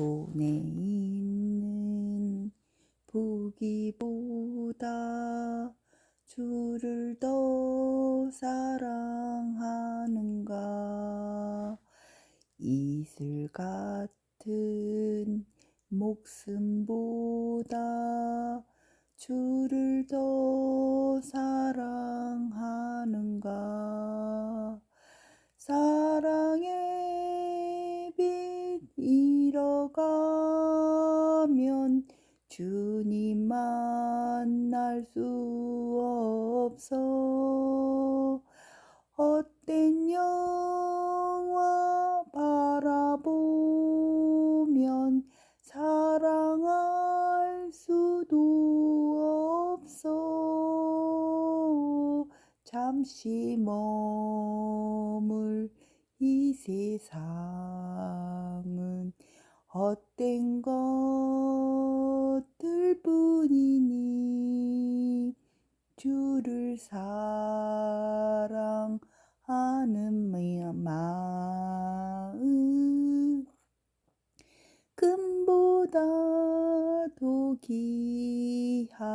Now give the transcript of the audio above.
손에 있는 부기보다 주를 더 사랑하는가? 이슬 같은 목숨보다 주를 더 사랑하는가? 사랑의 빛 잃어가면 주님 만날 수 없어. 헛된 영화 바라보면 사랑할 수도 없어. 잠시 머물 이 세상은 헛된 것들 뿐이니? 주를 사랑하는 마음. 금보다 도 귀하다